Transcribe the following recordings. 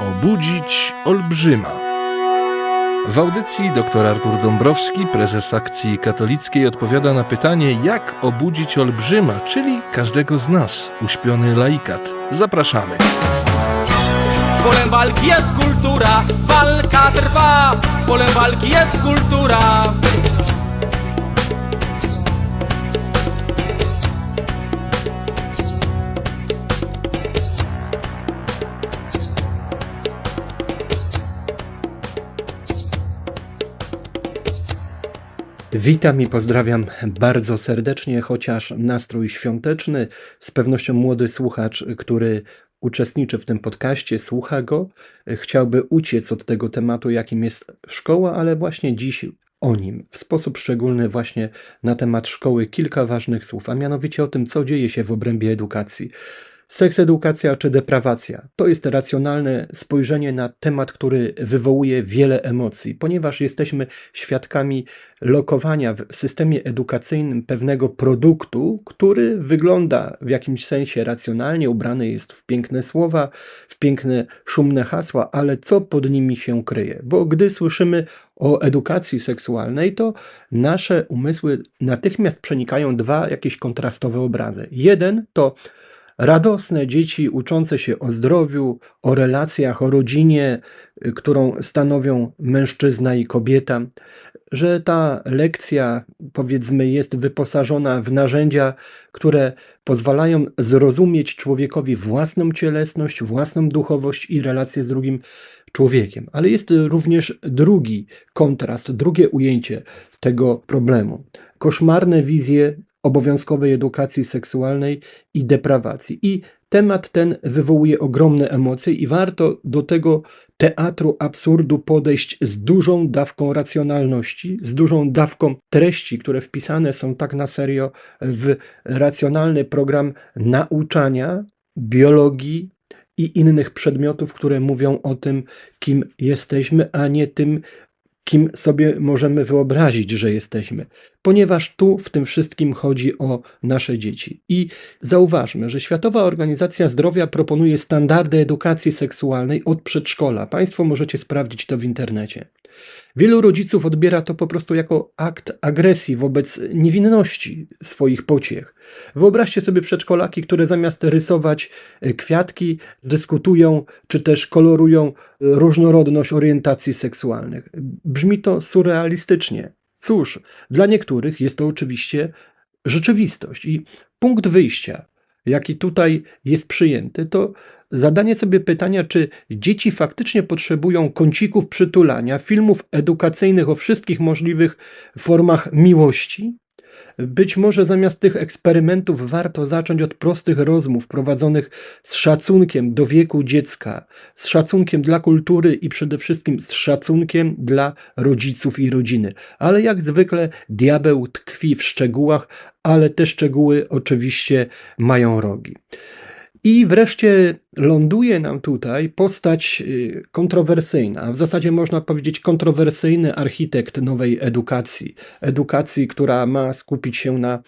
Obudzić olbrzyma. W audycji dr Artur Dąbrowski, prezes akcji katolickiej, odpowiada na pytanie, jak obudzić olbrzyma, czyli każdego z nas, uśpiony laikat. Zapraszamy. Polem walki jest kultura, walka trwa. Polem walki jest kultura. Witam i pozdrawiam bardzo serdecznie, chociaż nastrój świąteczny, z pewnością młody słuchacz, który uczestniczy w tym podcaście, słucha go, chciałby uciec od tego tematu, jakim jest szkoła, ale właśnie dziś o nim, w sposób szczególny właśnie na temat szkoły kilka ważnych słów, a mianowicie o tym, co dzieje się w obrębie edukacji. Seks edukacja czy deprawacja to jest racjonalne spojrzenie na temat, który wywołuje wiele emocji, ponieważ jesteśmy świadkami lokowania w systemie edukacyjnym pewnego produktu, który wygląda w jakimś sensie racjonalnie, ubrany jest w piękne słowa, w piękne, szumne hasła, ale co pod nimi się kryje? Bo gdy słyszymy o edukacji seksualnej, to nasze umysły natychmiast przenikają dwa jakieś kontrastowe obrazy. Jeden to radosne dzieci uczące się o zdrowiu, o relacjach, o rodzinie, y, którą stanowią mężczyzna i kobieta, że ta lekcja, powiedzmy, jest wyposażona w narzędzia, które pozwalają zrozumieć człowiekowi własną cielesność, własną duchowość i relację z drugim człowiekiem. Ale jest również drugi kontrast, drugie ujęcie tego problemu. Koszmarne wizje obowiązkowej edukacji seksualnej i deprawacji. I temat ten wywołuje ogromne emocje, i warto do tego teatru absurdu podejść z dużą dawką racjonalności, z dużą dawką treści, które wpisane są tak na serio w racjonalny program nauczania biologii i innych przedmiotów, które mówią o tym, kim jesteśmy, a nie tym, kim sobie możemy wyobrazić, że jesteśmy, ponieważ tu w tym wszystkim chodzi o nasze dzieci. I zauważmy, że Światowa Organizacja Zdrowia proponuje standardy edukacji seksualnej od przedszkola. Państwo możecie sprawdzić to w internecie. Wielu rodziców odbiera to po prostu jako akt agresji wobec niewinności swoich pociech. Wyobraźcie sobie przedszkolaki, które zamiast rysować e, kwiatki, dyskutują czy też kolorują różnorodność orientacji seksualnych. Brzmi to surrealistycznie. Cóż, dla niektórych jest to oczywiście rzeczywistość i punkt wyjścia, jaki tutaj jest przyjęty, to zadanie sobie pytania, czy dzieci faktycznie potrzebują kącików przytulania, filmów edukacyjnych o wszystkich możliwych formach miłości? Być może zamiast tych eksperymentów warto zacząć od prostych rozmów prowadzonych z szacunkiem do wieku dziecka, z szacunkiem dla kultury i przede wszystkim z szacunkiem dla rodziców i rodziny. Ale jak zwykle diabeł tkwi w szczegółach, ale te szczegóły oczywiście mają rogi. I wreszcie ląduje nam tutaj postać y, kontrowersyjna, a w zasadzie można powiedzieć kontrowersyjny architekt nowej edukacji. Edukacji, która ma skupić się na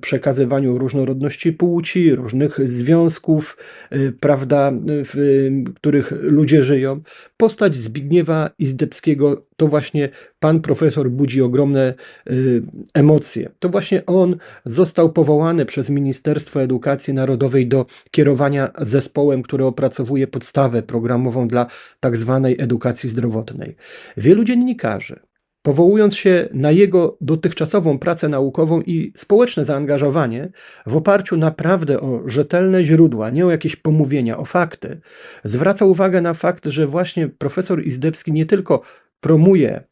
przekazywaniu różnorodności płci, różnych związków, y, prawda, w których ludzie żyją. Postać Zbigniewa Izdebskiego to właśnie pan profesor budzi ogromne y, emocje. To właśnie on został powołany przez Ministerstwo Edukacji Narodowej do kierowania zespołem, który opracowuje podstawę programową dla tak zwanej edukacji zdrowotnej. Wielu dziennikarzy, powołując się na jego dotychczasową pracę naukową i społeczne zaangażowanie, w oparciu naprawdę o rzetelne źródła, nie o jakieś pomówienia, o fakty, zwraca uwagę na fakt, że właśnie profesor Izdebski nie tylko promuje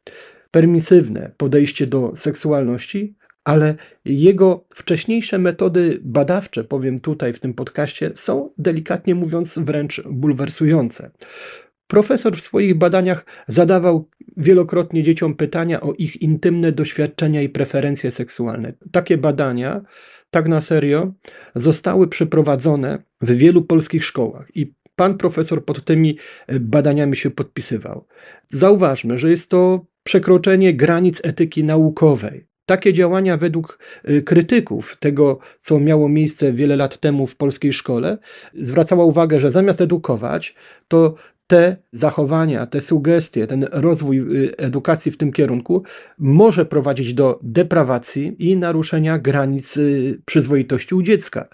permisywne podejście do seksualności, ale jego wcześniejsze metody badawcze, powiem tutaj w tym podcaście, są delikatnie mówiąc wręcz bulwersujące. Profesor w swoich badaniach zadawał wielokrotnie dzieciom pytania o ich intymne doświadczenia i preferencje seksualne. Takie badania, tak na serio, zostały przeprowadzone w wielu polskich szkołach i pan profesor pod tymi badaniami się podpisywał. Zauważmy, że jest to przekroczenie granic etyki naukowej. Takie działania według y, krytyków tego, co miało miejsce wiele lat temu w polskiej szkole, zwracała uwagę, że zamiast edukować, to te zachowania, te sugestie, ten rozwój y, edukacji w tym kierunku może prowadzić do deprawacji i naruszenia granic y, przyzwoitości u dziecka.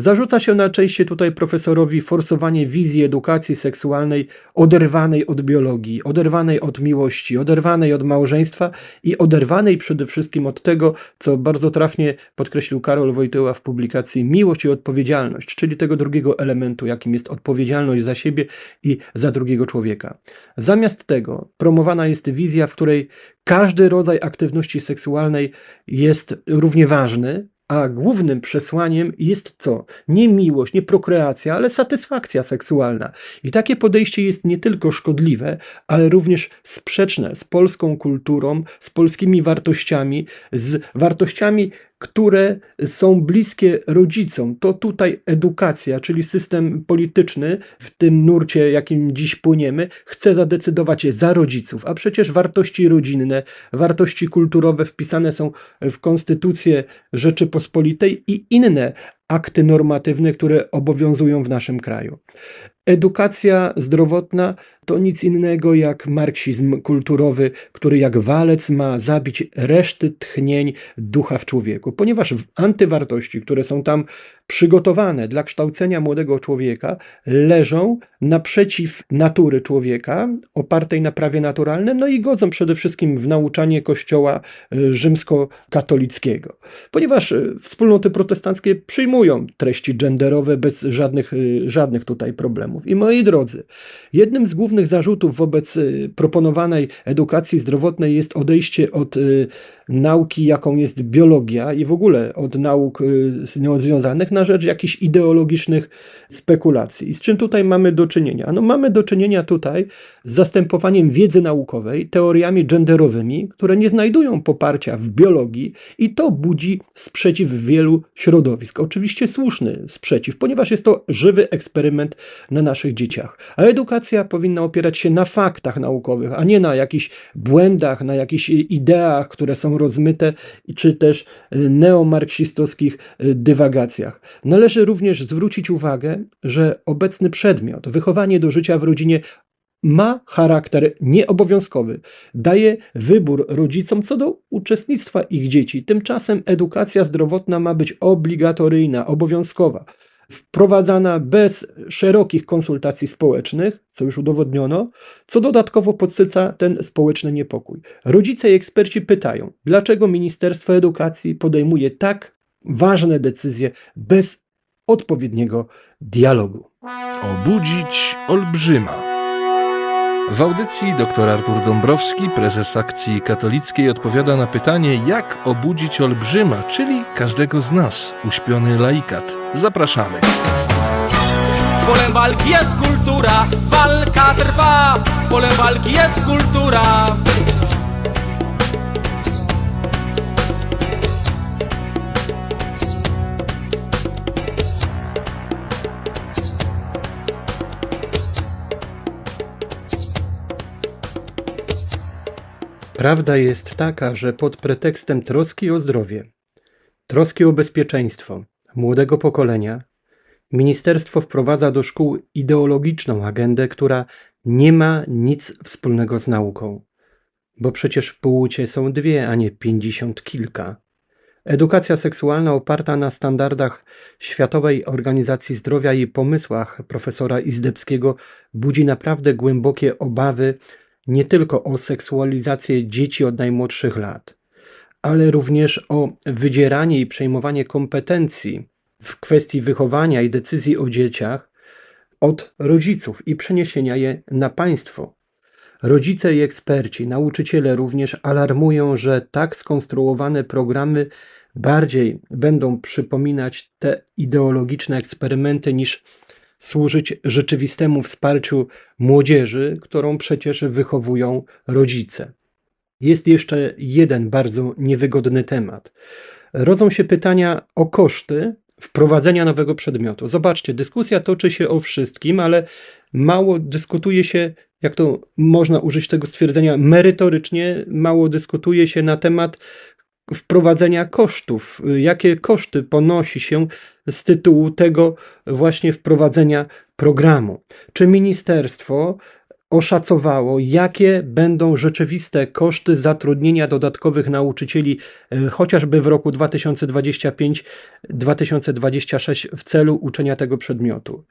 Zarzuca się najczęściej tutaj profesorowi forsowanie wizji edukacji seksualnej oderwanej od biologii, oderwanej od miłości, oderwanej od małżeństwa i oderwanej przede wszystkim od tego, co bardzo trafnie podkreślił Karol Wojtyła w publikacji Miłość i odpowiedzialność, czyli tego drugiego elementu, jakim jest odpowiedzialność za siebie i za drugiego człowieka. Zamiast tego promowana jest wizja, w której każdy rodzaj aktywności seksualnej jest równie ważny, a głównym przesłaniem jest co? Nie miłość, nie prokreacja, ale satysfakcja seksualna. I takie podejście jest nie tylko szkodliwe, ale również sprzeczne z polską kulturą, z polskimi wartościami, z wartościami, które są bliskie rodzicom. To tutaj edukacja, czyli system polityczny w tym nurcie, jakim dziś płyniemy, chce zadecydować za rodziców, a przecież wartości rodzinne, wartości kulturowe wpisane są w Konstytucję Rzeczypospolitej i inne akty normatywne, które obowiązują w naszym kraju. Edukacja zdrowotna to nic innego jak marksizm kulturowy, który jak walec ma zabić reszty tchnień ducha w człowieku, ponieważ antywartości, które są tam przygotowane dla kształcenia młodego człowieka, leżą naprzeciw natury człowieka, opartej na prawie naturalnym, no i godzą przede wszystkim w nauczanie Kościoła y, rzymskokatolickiego. Ponieważ y, wspólnoty protestanckie przyjmują treści genderowe bez żadnych, y, żadnych tutaj problemów. I moi drodzy, jednym z głównych zarzutów wobec proponowanej edukacji zdrowotnej jest odejście od nauki, jaką jest biologia i w ogóle od nauk z nią związanych na rzecz jakichś ideologicznych spekulacji. I z czym tutaj mamy do czynienia? No mamy do czynienia tutaj z zastępowaniem wiedzy naukowej teoriami genderowymi, które nie znajdują poparcia w biologii i to budzi sprzeciw wielu środowisk. Oczywiście słuszny sprzeciw, ponieważ jest to żywy eksperyment na naszych dzieciach. A edukacja powinna opierać się na faktach naukowych, a nie na jakichś błędach, na jakichś ideach, które są rozmyte, czy też neomarksistowskich dywagacjach. Należy również zwrócić uwagę, że obecny przedmiot, wychowanie do życia w rodzinie, ma charakter nieobowiązkowy, daje wybór rodzicom co do uczestnictwa ich dzieci. Tymczasem edukacja zdrowotna ma być obligatoryjna, obowiązkowa, wprowadzana bez szerokich konsultacji społecznych, co już udowodniono, co dodatkowo podsyca ten społeczny niepokój. Rodzice i eksperci pytają, dlaczego Ministerstwo Edukacji podejmuje tak ważne decyzje bez odpowiedniego dialogu. Obudzić olbrzyma. W audycji dr Artur Dąbrowski, prezes akcji katolickiej, odpowiada na pytanie, jak obudzić olbrzyma, czyli każdego z nas, uśpiony laikat. Zapraszamy. Polem walki jest kultura, walka trwa. Polem walki jest kultura. Prawda jest taka, że pod pretekstem troski o zdrowie, troski o bezpieczeństwo młodego pokolenia, ministerstwo wprowadza do szkół ideologiczną agendę, która nie ma nic wspólnego z nauką. Bo przecież płcie są dwie, a nie pięćdziesiąt kilka. Edukacja seksualna oparta na standardach Światowej Organizacji Zdrowia i pomysłach profesora Izdebskiego budzi naprawdę głębokie obawy nie tylko o seksualizację dzieci od najmłodszych lat, ale również o wydzieranie i przejmowanie kompetencji w kwestii wychowania i decyzji o dzieciach od rodziców i przeniesienia je na państwo. Rodzice i eksperci, nauczyciele również alarmują, że tak skonstruowane programy bardziej będą przypominać te ideologiczne eksperymenty niż służyć rzeczywistemu wsparciu młodzieży, którą przecież wychowują rodzice. Jest jeszcze jeden bardzo niewygodny temat. Rodzą się pytania o koszty wprowadzenia nowego przedmiotu. Zobaczcie, dyskusja toczy się o wszystkim, ale mało dyskutuje się, jak to można użyć tego stwierdzenia, merytorycznie, mało dyskutuje się na temat wprowadzenia kosztów. Jakie koszty ponosi się z tytułu tego właśnie wprowadzenia programu? Czy ministerstwo oszacowało, jakie będą rzeczywiste koszty zatrudnienia dodatkowych nauczycieli, e, chociażby w roku 2025-2026 w celu uczenia tego przedmiotu?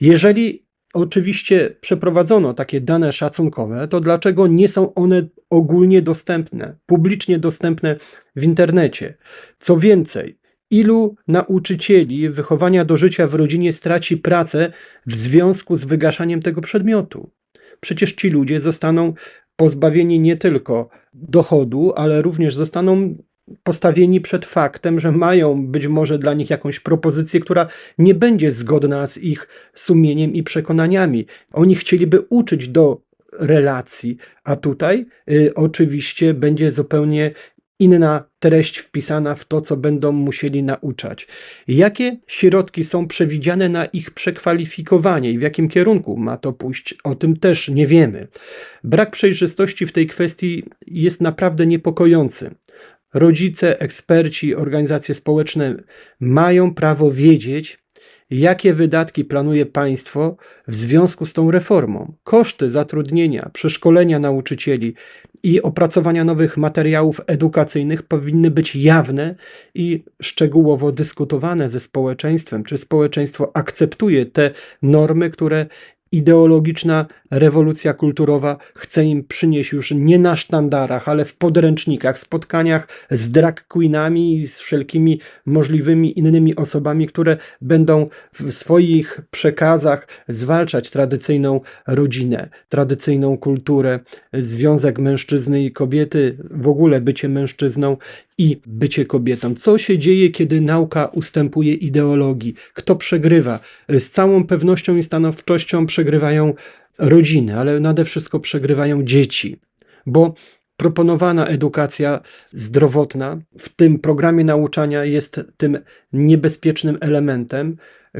Jeżeli oczywiście przeprowadzono takie dane szacunkowe, to dlaczego nie są one ogólnie dostępne, publicznie dostępne w internecie? Co więcej, ilu nauczycieli wychowania do życia w rodzinie straci pracę w związku z wygaszaniem tego przedmiotu? Przecież ci ludzie zostaną pozbawieni nie tylko dochodu, ale również zostaną postawieni przed faktem, że mają być może dla nich jakąś propozycję, która nie będzie zgodna z ich sumieniem i przekonaniami. Oni chcieliby uczyć do relacji, a tutaj y, oczywiście będzie zupełnie inna treść wpisana w to, co będą musieli nauczać. Jakie środki są przewidziane na ich przekwalifikowanie i w jakim kierunku ma to pójść, o tym też nie wiemy. Brak przejrzystości w tej kwestii jest naprawdę niepokojący. Rodzice, eksperci, organizacje społeczne mają prawo wiedzieć, jakie wydatki planuje państwo w związku z tą reformą. Koszty zatrudnienia, przeszkolenia nauczycieli i opracowania nowych materiałów edukacyjnych powinny być jawne i szczegółowo dyskutowane ze społeczeństwem. Czy społeczeństwo akceptuje te normy, które ideologiczna rewolucja kulturowa chce im przynieść już nie na sztandarach, ale w podręcznikach, spotkaniach z drag queenami i z wszelkimi możliwymi innymi osobami, które będą w swoich przekazach zwalczać tradycyjną rodzinę, tradycyjną kulturę, związek mężczyzny i kobiety, w ogóle bycie mężczyzną i bycie kobietą. Co się dzieje, kiedy nauka ustępuje ideologii? Kto przegrywa? Z całą pewnością i stanowczością przegrywają rodziny, ale nade wszystko przegrywają dzieci, bo proponowana edukacja zdrowotna w tym programie nauczania jest tym niebezpiecznym elementem,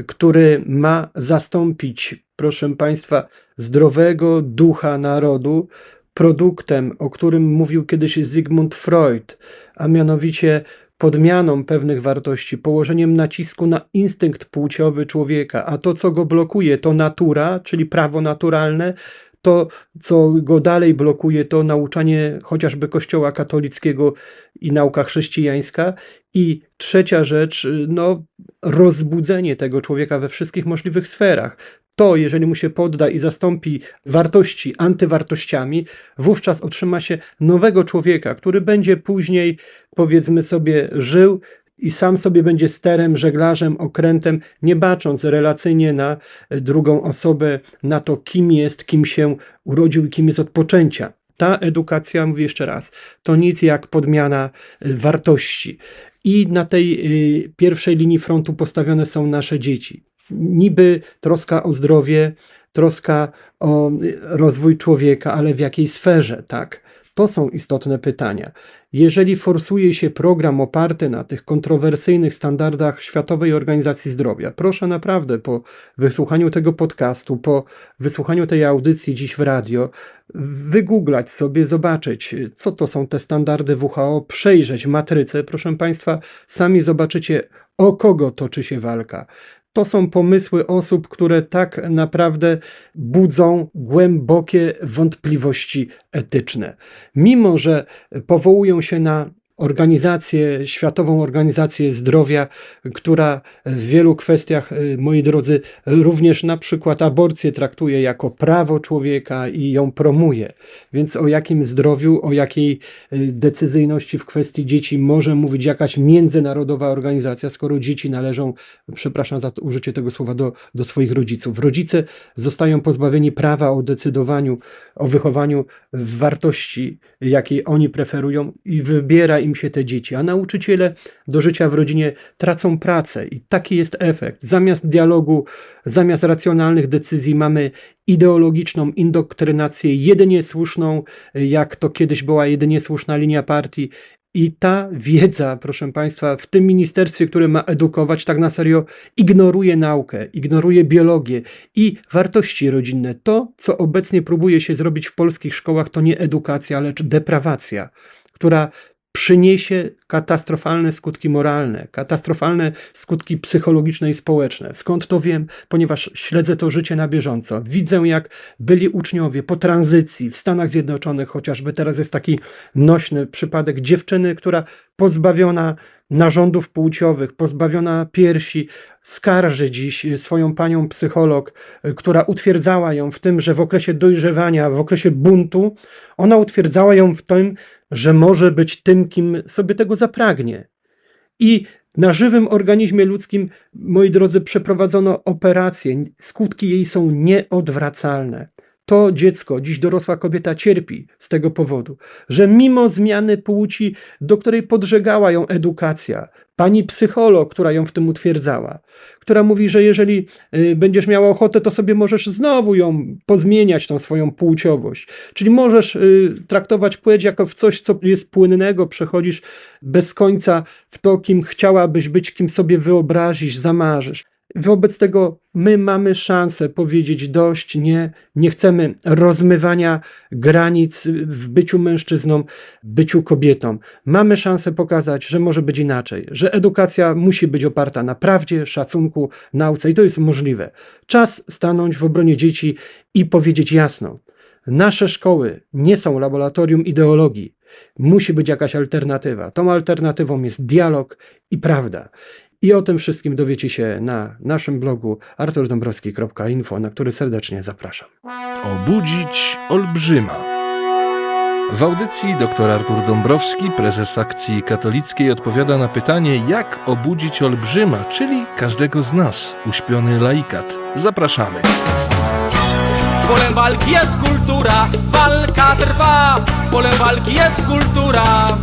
który ma zastąpić, proszę Państwa, zdrowego ducha narodu produktem, o którym mówił kiedyś Sigmund Freud, a mianowicie podmianą pewnych wartości, położeniem nacisku na instynkt płciowy człowieka, a to, co go blokuje, to natura, czyli prawo naturalne, to, co go dalej blokuje, to nauczanie chociażby Kościoła katolickiego i nauka chrześcijańska. I trzecia rzecz, no, rozbudzenie tego człowieka we wszystkich możliwych sferach. To, jeżeli mu się podda i zastąpi wartości antywartościami, wówczas otrzyma się nowego człowieka, który będzie później, powiedzmy sobie, żył i sam sobie będzie sterem, żeglarzem, okrętem, nie bacząc relacyjnie na drugą osobę, na to, kim jest, kim się urodził i kim jest od poczęcia. Ta edukacja, mówię jeszcze raz, to nic jak podmiana y, wartości. I na tej y, pierwszej linii frontu postawione są nasze dzieci. Niby troska o zdrowie, troska o y, rozwój człowieka, ale w jakiej sferze, tak? To są istotne pytania. Jeżeli forsuje się program oparty na tych kontrowersyjnych standardach Światowej Organizacji Zdrowia, proszę naprawdę po wysłuchaniu tego podcastu, po wysłuchaniu tej audycji dziś w radio, wygooglać sobie, zobaczyć, co to są te standardy WHO, przejrzeć matrycę. Proszę Państwa, sami zobaczycie, o kogo toczy się walka. To są pomysły osób, które tak naprawdę budzą głębokie wątpliwości etyczne. Mimo, że powołują się na organizację, Światową Organizację Zdrowia, która w wielu kwestiach, y, moi drodzy, również na przykład aborcję traktuje jako prawo człowieka i ją promuje. Więc o jakim zdrowiu, o jakiej y, decyzyjności w kwestii dzieci może mówić jakaś międzynarodowa organizacja, skoro dzieci należą, przepraszam za użycie tego słowa, do, do swoich rodziców. Rodzice zostają pozbawieni prawa o decydowaniu, o wychowaniu wartości, jakiej oni preferują i wybiera im się te dzieci, a nauczyciele do życia w rodzinie tracą pracę i taki jest efekt. Zamiast dialogu, zamiast racjonalnych decyzji mamy ideologiczną indoktrynację jedynie słuszną, jak to kiedyś była jedynie słuszna linia partii i ta wiedza, proszę Państwa, w tym ministerstwie, które ma edukować, tak na serio ignoruje naukę, ignoruje biologię i wartości rodzinne. To, co obecnie próbuje się zrobić w polskich szkołach, to nie edukacja, lecz deprawacja, która przyniesie katastrofalne skutki moralne, katastrofalne skutki psychologiczne i społeczne. Skąd to wiem? Ponieważ śledzę to życie na bieżąco. Widzę, jak byli uczniowie po tranzycji w Stanach Zjednoczonych, chociażby teraz jest taki nośny przypadek dziewczyny, która pozbawiona narządów płciowych, pozbawiona piersi, skarży dziś swoją panią psycholog, y, która utwierdzała ją w tym, że w okresie dojrzewania, w okresie buntu, ona utwierdzała ją w tym, że może być tym, kim sobie tego zapragnie. I na żywym organizmie ludzkim, moi drodzy, przeprowadzono operację. Skutki jej są nieodwracalne. To dziecko, dziś dorosła kobieta cierpi z tego powodu, że mimo zmiany płci, do której podżegała ją edukacja, pani psycholog, która ją w tym utwierdzała, która mówi, że jeżeli y, będziesz miała ochotę, to sobie możesz znowu ją pozmieniać, tą swoją płciowość. Czyli możesz y, traktować płeć jako w coś, co jest płynnego, przechodzisz bez końca w to, kim chciałabyś być, kim sobie wyobrazisz, zamarzysz. Wobec tego my mamy szansę powiedzieć dość, nie, nie chcemy rozmywania granic w byciu mężczyzną, byciu kobietą. Mamy szansę pokazać, że może być inaczej, że edukacja musi być oparta na prawdzie, szacunku, nauce i to jest możliwe. Czas stanąć w obronie dzieci i powiedzieć jasno: nasze szkoły nie są laboratorium ideologii. Musi być jakaś alternatywa. Tą alternatywą jest dialog i prawda. I o tym wszystkim dowiecie się na naszym blogu arturdąbrowski.info, na który serdecznie zapraszam. Obudzić olbrzyma. W audycji dr Artur Dąbrowski, prezes akcji katolickiej, odpowiada na pytanie, jak obudzić olbrzyma, czyli każdego z nas, uśpiony laikat. Zapraszamy. Polem walki jest kultura, walka trwa. Polem walki jest kultura.